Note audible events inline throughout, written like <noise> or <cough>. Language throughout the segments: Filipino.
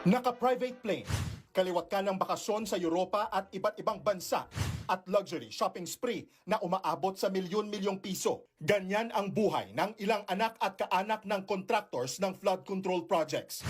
Naka-private plane, kaliwat ka ng bakasyon sa Europa at iba't ibang bansa at luxury shopping spree na umaabot sa milyon-milyong piso. Ganyan ang buhay ng ilang anak at kaanak ng contractors ng flood control projects.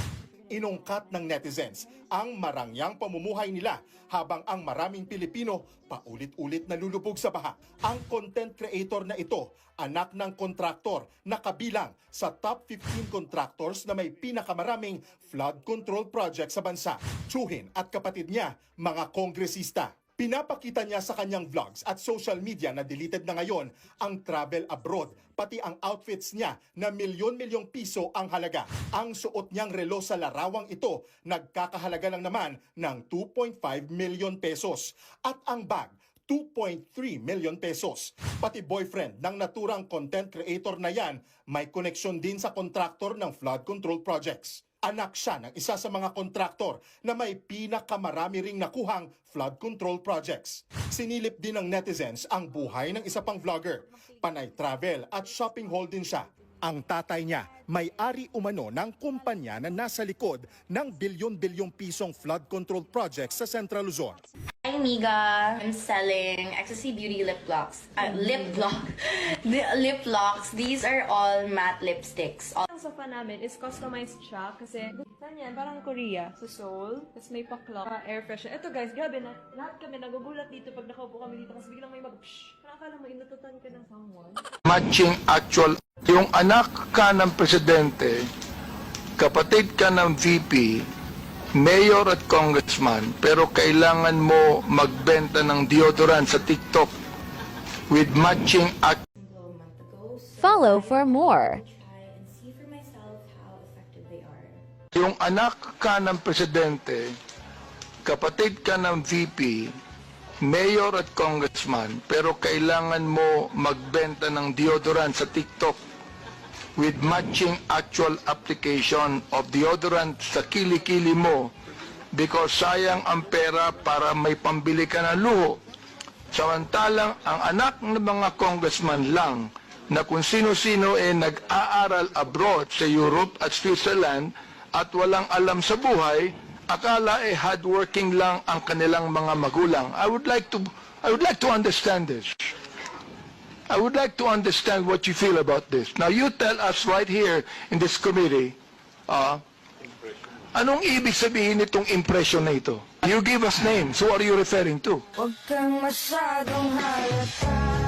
Inungkat ng netizens ang marangyang pamumuhay nila habang ang maraming Pilipino paulit-ulit nalulubog sa baha. Ang content creator na ito, anak ng kontraktor na kabilang sa top 15 contractors na may pinakamaraming flood control project sa bansa. Chuhin at kapatid niya, mga kongresista. Pinapakita niya sa kanyang vlogs at social media na deleted na ngayon ang travel abroad, pati ang outfits niya na milyon-milyong piso ang halaga. Ang suot niyang relo sa larawang ito nagkakahalaga lang naman ng 2.5 million pesos. At ang bag, 2.3 million pesos. Pati boyfriend ng naturang content creator na yan may koneksyon din sa kontraktor ng flood control projects. Anak siya ng isa sa mga kontraktor na may pinakamarami ring nakuhang flood control projects. Sinilip din ng netizens ang buhay ng isa pang vlogger. Panay travel at shopping haul din siya. Ang tatay niya, may-ari umano ng kumpanya na nasa likod ng bilyon-bilyong pisong flood control projects sa Central Luzon. Hi, Miga. I'm selling Ecstasy Beauty lip gloss. Uh, lip gloss. <laughs> the lip locks. These are all matte lipsticks. All Ang sofa namin is customized siya kasi saan yan? Parang Korea. Sa Seoul. Tapos may pa-clock, uh, air freshener. Ito guys, grabe na. Lahat kami nagugulat dito pag nakaupo kami dito kasi biglang may mag psh. Parang akala mo inututan ka ng someone. matching actual. Yung anak ka ng presidente, kapatid ka ng VP, mayor at congressman, pero kailangan mo magbenta ng deodorant sa TikTok with matching act Follow for more. Yung anak ka ng presidente, kapatid ka ng VP, mayor at congressman, pero kailangan mo magbenta ng deodorant sa TikTok with matching actual application of deodorant sa kilikili mo because sayang ang pera para may pambili ka ng luho. Samantalang ang anak ng mga congressman lang na kung sino-sino eh nag-aaral abroad sa Europe at Switzerland at walang alam sa buhay, akala eh hardworking lang ang kanilang mga magulang. I would like to I would like to understand this. I would like to understand what you feel about this. Now you tell us right here in this committee, uh, anong ibig sabihin nitong impression na ito? You give us names. Who are you referring to? Huwag kang masyadong halata